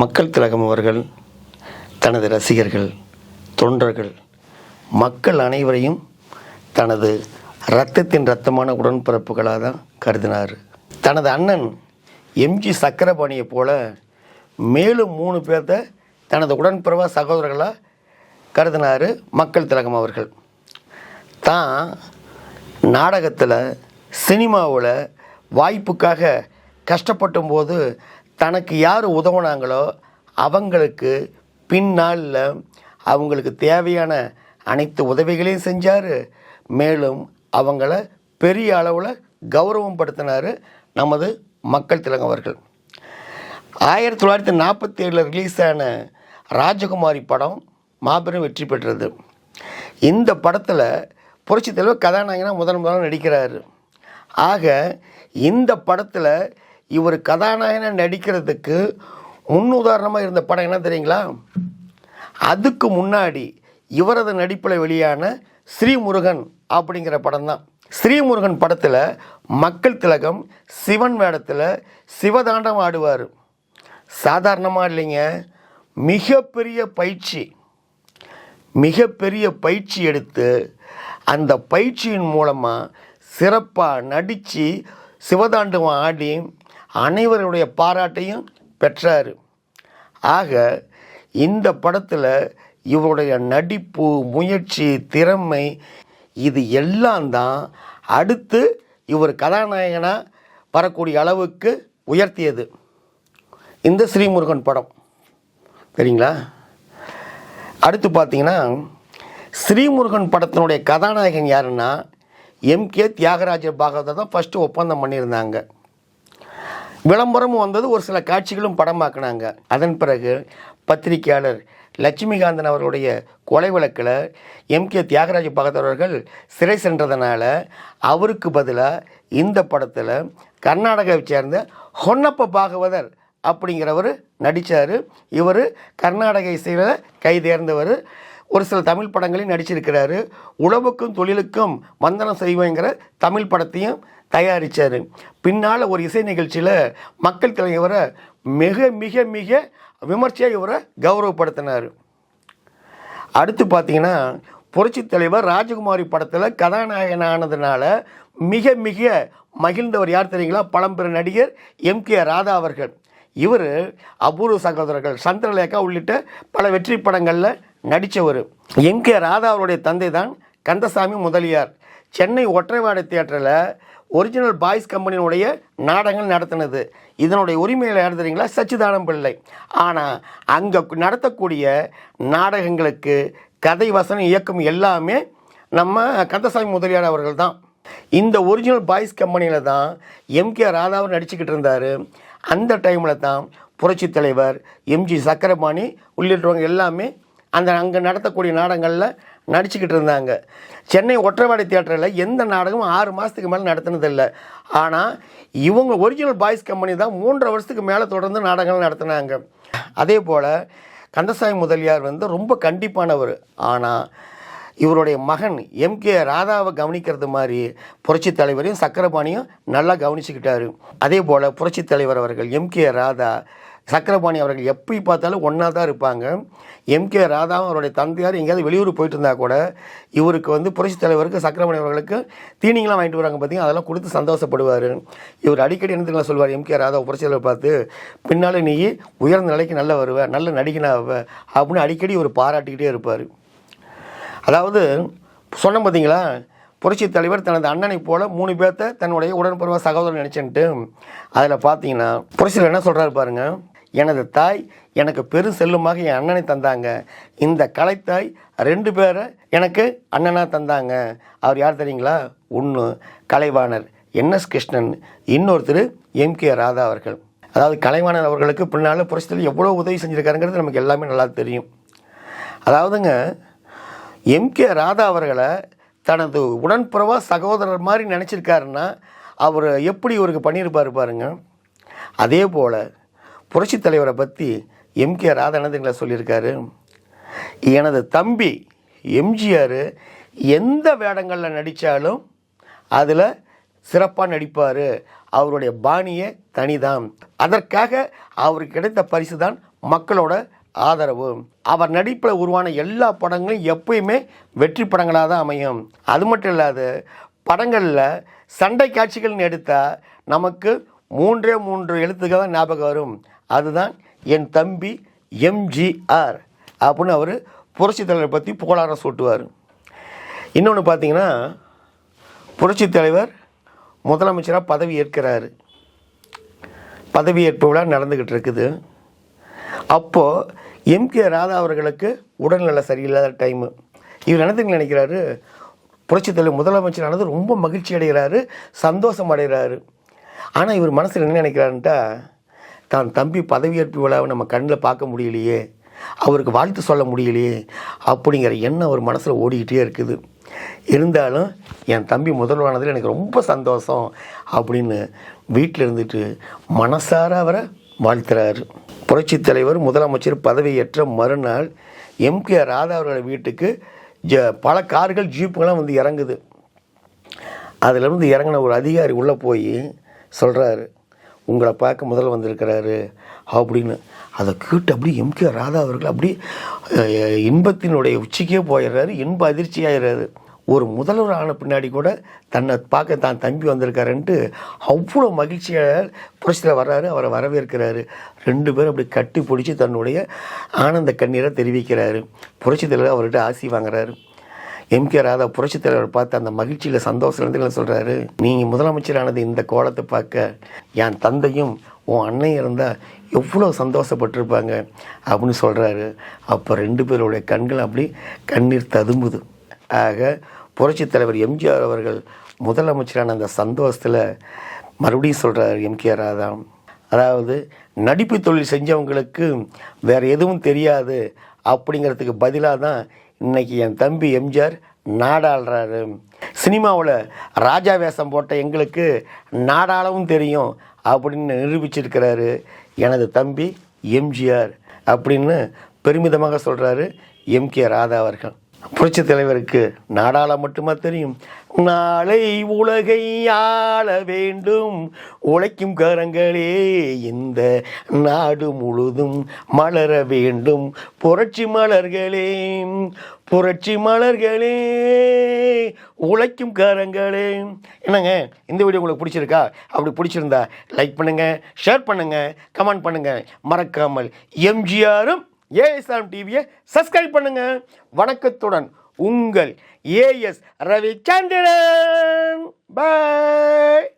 மக்கள் திலகம் அவர்கள் தனது ரசிகர்கள் தொண்டர்கள் மக்கள் அனைவரையும் தனது இரத்தத்தின் இரத்தமான உடன்பிறப்புகளாக தான் கருதினார். தனது அண்ணன் எம்ஜி சக்கரபாணியைப் போல மேலும் மூணு பேர்த்த தனது உடன்பிறவா சகோதரர்களாக கருதினார் மக்கள் திலகம் அவர்கள். தான் நாடகத்தில் சினிமாவில் வாய்ப்புக்காக கஷ்டப்பட்டும் போது தனக்கு யார் உதவுனாங்களோ அவங்களுக்கு பின்னாளில் அவங்களுக்கு தேவையான அனைத்து உதவிகளையும் செஞ்சார். மேலும் அவங்கள பெரிய அளவில் கௌரவம் படுத்தினார் நமது மக்கள் திலகம் அவர்கள். ஆயிரத்தி தொள்ளாயிரத்தி நாற்பத்தி ஏழில் ரிலீஸ் ஆன ராஜகுமாரி படம் மாபெரும் வெற்றி பெற்றது. இந்த படத்தில் புரட்சி தலைவர் கதாநாயகனாக முதன் முதலாக நடிக்கிறாரு. ஆக இந்த படத்தில் இவர் கதாநாயகனாக நடிக்கிறதுக்கு முன்னுதாரணமாக இருந்த படம் என்ன தெரியுங்களா? அதுக்கு முன்னாடி இவரது நடிப்பில் வெளியான ஸ்ரீமுருகன் அப்படிங்கிற படம் தான். ஸ்ரீமுருகன் படத்தில் மக்கள் திலகம் சிவன் வேடத்தில் சிவதாண்டம் ஆடுவார். சாதாரணமாக இல்லைங்க. மிகப்பெரிய பயிற்சி. மிகப்பெரிய பயிற்சி எடுத்து அந்த பயிற்சியின் மூலமாக சிறப்பாக நடித்து சிவதாண்டவம் ஆடி அனைவருடைய பாராட்டையும் பெற்றார். ஆக இந்த படத்தில் இவருடைய நடிப்பு முயற்சி திறமை இது எல்லாம் தான் அடுத்து இவர் கதாநாயகனாக வரக்கூடிய அளவுக்கு உயர்த்தியது. இந்த ஸ்ரீமுருகன் படம். சரிங்களா அடுத்து பார்த்தீங்கன்னா ஸ்ரீமுருகன் படத்தினுடைய கதாநாயகன் யாருன்னா எம்கே தியாகராஜ பாகவதர் தான் ஃபஸ்ட்டு ஒப்பந்தம் பண்ணியிருந்தாங்க. விளம்பரமும் வந்தது. ஒரு சில காட்சிகளும் படமாக்குனாங்க. அதன் பிறகு பத்திரிகையாளர் லட்சுமிகாந்தன் அவர்களுடைய கொலை வழக்கில் எம்கே தியாகராஜ பகதர் அவர்கள் சிறை சென்றதுனால அவருக்கு பதிலாக இந்த படத்தில் கர்நாடகாவை சேர்ந்த ஹொன்னப்ப பாகவதர் அப்படிங்கிறவர் நடித்தார் இவர் கர்நாடக இசையில் கைதேர்ந்தவர் ஒரு சில தமிழ் படங்களையும் நடிச்சிருக்கிறாரு. உழவுக்கும் தொழிலுக்கும் வந்தனம் செய்வேங்கிற தமிழ் படத்தையும் தயாரித்தார் பின்னால் ஒரு இசை நிகழ்ச்சியில் மக்கள் தலைவரை மிக மிக மிக விமர்சையாக இவரை கௌரவப்படுத்தினார். அடுத்து பார்த்தீங்கன்னா புரட்சி தலைவர் ராஜகுமாரி படத்தில் கதாநாயகன் ஆனதுனால மிக மிக மகிழ்ந்தவர் யார் தெரியுங்களா? பழம்பெரும் நடிகர் எம் கே ராதா அவர்கள். இவர் அபூர்வ சகோதரர்கள் சந்திரலேகா உள்ளிட்ட பல வெற்றி படங்களில் நடித்தவர் எம் கே ராதா அவருடைய தந்தை தான் கந்தசாமி முதலியார். சென்னை ஒற்றைவாடை தியேட்டரில் ஒரிஜினல் பாய்ஸ் கம்பெனியினுடைய நாடகங்கள் நடத்தினது. இதனுடைய உரிமையில் யார் தெரியுங்களா சச்சிதானம் பிள்ளை. ஆனால் அங்கே நடத்தக்கூடிய நாடகங்களுக்கு கதை வசனம் இயக்கம் எல்லாமே நம்ம கந்தசாமி முதலியார் அவர்கள் தான் இந்த ஒரிஜினல் பாய்ஸ் கம்பெனியில் தான் எம்கே ராதாவும் நடிச்சுக்கிட்டு இருந்தார். அந்த டைமில் தான் புரட்சித் தலைவர் எம்ஜி சக்கரபாணி உள்ளிட்டவங்க எல்லாமே அந்த அங்கே நடத்தக்கூடிய நாடகங்களில் நடிச்சுக்கிட்டு இருந்தாங்க. சென்னை ஒற்றைவாடை தியேட்டரில் எந்த நாடகமும் ஆறு மாதத்துக்கு மேலே நடத்தினதில்லை. ஆனால் இவங்க ஒரிஜினல் பாய்ஸ் கம்பெனி தான் மூன்றரை வருஷத்துக்கு மேலே தொடர்ந்து நாடகங்கள் நடத்தினாங்க. அதே போல் கந்தசாமி முதலியார் வந்து ரொம்ப கண்டிப்பானவர். ஆனால் இவருடைய மகன் எம்கே ராதாவை கவனிக்கிறது மாதிரி புரட்சி தலைவரையும் சக்கரபாணியும் நல்லா கவனிச்சுக்கிட்டாரு. அதே போல் புரட்சி தலைவர் அவர்கள் எம்கே ராதா சக்கரபாணி அவர்கள் எப்படி பார்த்தாலும் ஒன்றா தான் இருப்பாங்க. எம்கே ராதாவும் அவருடைய தந்தையார் எங்கேயாவது வெளியூர் போயிட்டு இருந்தால் கூட இவருக்கு வந்து புரட்சி தலைவருக்கு சக்கரபாணி அவர்களுக்கு தீனிங்களாம் வாங்கிட்டு வராங்க பார்த்தீங்கன்னா அதெல்லாம் கொடுத்து சந்தோஷப்படுவார். இவர் அடிக்கடி என்ன தெரியுமா சொல்வார்? எம்கே ராதா புரட்சி தலைவர் பார்த்து பின்னால் நீ உயர்ந்த நிலைக்கு நல்லா வருவ நல்ல நடிகனாவ அப்படின்னு அடிக்கடி இவர் பாராட்டிக்கிட்டே இருப்பார். அதாவது சொன்ன பார்த்தீங்களா புரட்சி தலைவர் தனது அண்ணனை போல மூணு பேர்த்த தன்னுடைய உடன்பருவ சகோதரன் நினச்சின்ட்டு அதில் பார்த்தீங்கன்னா புரட்சியில் என்ன சொல்கிறாரு பாருங்கள் எனது தாய் எனக்கு பெரும் செல்லுமாக என் அண்ணனை தந்தாங்க. இந்த கலைத்தாய் ரெண்டு பேரை எனக்கு அண்ணனாக தந்தாங்க. அவர் யார் தெரியுங்களா? ஒன்று கலைவாணர் என்எஸ் கிருஷ்ணன் இன்னொருத்தர் எம் கே ராதா அவர்கள். அதாவது கலைவாணர் அவர்களுக்கு பின்னால் புரட்சியில் எவ்வளோ உதவி செஞ்சுருக்காருங்கிறது நமக்கு எல்லாமே நல்லா தெரியும். அதாவதுங்க எம்கே ராதா அவர்களை தனது உடன்பிறவா சகோதரர் மாதிரி நினச்சிருக்காருன்னா அவர் எப்படி இவருக்கு பண்ணியிருப்பார் பாருங்க. அதே போல் புரட்சித் தலைவரை பற்றி எம்கே ராதானந்தங்களை சொல்லியிருக்காரு. எனது தம்பி எம்ஜிஆர் எந்த வேடங்களில் நடித்தாலும் அதில் சிறப்பாக நடிப்பார். அவருடைய பாணியே தனிதான். அதற்காக அவருக்கு கிடைத்த பரிசு தான் மக்களோட ஆதரவு. அவர் நடிப்பில் உருவான எல்லா படங்களும் எப்பயுமே வெற்றி படங்களாக தான் அமையும். அது மட்டும் இல்லாது படங்களில் சண்டை காட்சிகள்னு எடுத்தால் நமக்கு மூன்றே மூன்று எழுத்துக்கள் தான் ஞாபகம் வரும். அதுதான் என் தம்பி எம்ஜிஆர் அப்படின்னு அவர் புரட்சி தலைவரை பற்றி புகழாரம் சூட்டுவார். இன்னொன்று பார்த்தீங்கன்னா புரட்சித் தலைவர் முதலமைச்சராக பதவி ஏற்கிறாரு. ஏற்பு விழா நடந்துக்கிட்டு இருக்குது. அப்போது எம்கே ராதா அவர்களுக்கு உடல்நல சரியில்லாத டைமு இவர் என்னத்துக்கு நினைக்கிறாரு? புரட்சி தலைவர் முதலமைச்சரானது ரொம்ப மகிழ்ச்சி அடைகிறாரு சந்தோஷம் அடைகிறாரு. ஆனால் இவர் மனசில் என்ன நினைக்கிறாருன்ட்டா தான் தம்பி பதவியேற்பு விழாவை நம்ம கண்ணில் பார்க்க முடியலையே அவருக்கு வாழ்த்து சொல்ல முடியலையே அப்படிங்கிற எண்ணம் அவர் மனசில் ஓடிக்கிட்டே இருக்குது. இருந்தாலும் என் தம்பி முதல்வானதில் எனக்கு ரொம்ப சந்தோஷம் அப்படின்னு வீட்டில் இருந்துட்டு மனசார அவரை வாழ்த்துறாரு. புரட்சித் தலைவர் முதலமைச்சர் பதவியேற்ற மறுநாள் எம்கேஆர் ராதா அவர்களோட வீட்டுக்கு ஜ பல கார்கள் ஜீப்புகள்லாம் வந்து இறங்குது. அதிலிருந்து இறங்கின ஒரு அதிகாரி உள்ளே போய் சொல்கிறாரு உங்களை பார்க்க முதல்ல வந்திருக்கிறாரு. அப்படின்னு. அதை கேட்டு அப்படியே எம்கே ராதா அவர்கள் அப்படி இன்பத்தினுடைய உச்சிக்கே போயிடுறாரு. இன்ப அதிர்ச்சி ஆயிடுறாரு. ஒரு முதல்வர் ஆன பின்னாடி கூட தன்னை பார்க்க தான் தம்பி வந்திருக்காருன்ட்டு அவ்வளோ மகிழ்ச்சியாக புரட்சியில் வர்றாரு. அவரை வரவேற்கிறாரு. ரெண்டு பேரும் அப்படி கட்டி பிடிச்சி தன்னுடைய ஆனந்த கண்ணீரை தெரிவிக்கிறாரு. புரட்சி தலைவர் அவர்கிட்ட ஆசி வாங்குறாரு. எம்கே ராதா புரட்சித் தலைவர் பார்த்து அந்த மகிழ்ச்சியில் சந்தோஷத்தில் சொல்கிறாரு நீங்கள் முதலமைச்சரானது இந்த கோலத்தை பார்க்க என் தந்தையும் உன் அண்ணன் இருந்தால் எவ்வளோ சந்தோஷப்பட்டிருப்பாங்க அப்படின்னு சொல்கிறாரு அப்போ ரெண்டு பேருடைய கண்கள் அப்படி கண்ணீர் ததும்புது. ஆக புரட்சித் தலைவர் எம்ஜிஆர் அவர்கள் முதலமைச்சரான அந்த சந்தோஷத்தில் மறுபடியும் சொல்கிறார் எம்கே ராதா. அதாவது நடிப்பு தொழில் செஞ்சவங்களுக்கு வேறு எதுவும் தெரியாது அப்படிங்கிறதுக்கு பதிலாக தான் இன்னைக்கு என் தம்பி எம்ஜிஆர் நாடாளுறாரு. சினிமாவில் ராஜா வேஷம் போட்ட எங்களுக்கு நாடாளவும் தெரியும் அப்படின்னு நிரூபிச்சிருக்கிறாரு எனது தம்பி எம்ஜிஆர் அப்படின்னு பெருமிதமாக சொல்கிறாரு எம்கே ராதா அவர்கள். புரட்சித் தலைவருக்கு நாடாள மட்டுமா தெரியும்? நாளை உலகை ஆள வேண்டும். உழைக்கும் கரங்களே இந்த நாடு முழுதும் மலர வேண்டும். புரட்சி மலர்களே புரட்சி மலர்களே உழைக்கும் கரங்களே. என்னங்க இந்த வீடியோ உங்களுக்கு பிடிச்சிருக்கா? அப்படி பிடிச்சிருந்தா லைக் பண்ணுங்கள் ஷேர் பண்ணுங்கள் கமெண்ட் பண்ணுங்கள் மறக்காமல் எம்ஜிஆரும் ஏஎஸ்ஆர் டிவியை சப்ஸ்கிரைப் பண்ணுங்க. வணக்கத்துடன் உங்கள் ஏஎஸ் ரவிச்சந்திரன். பாய்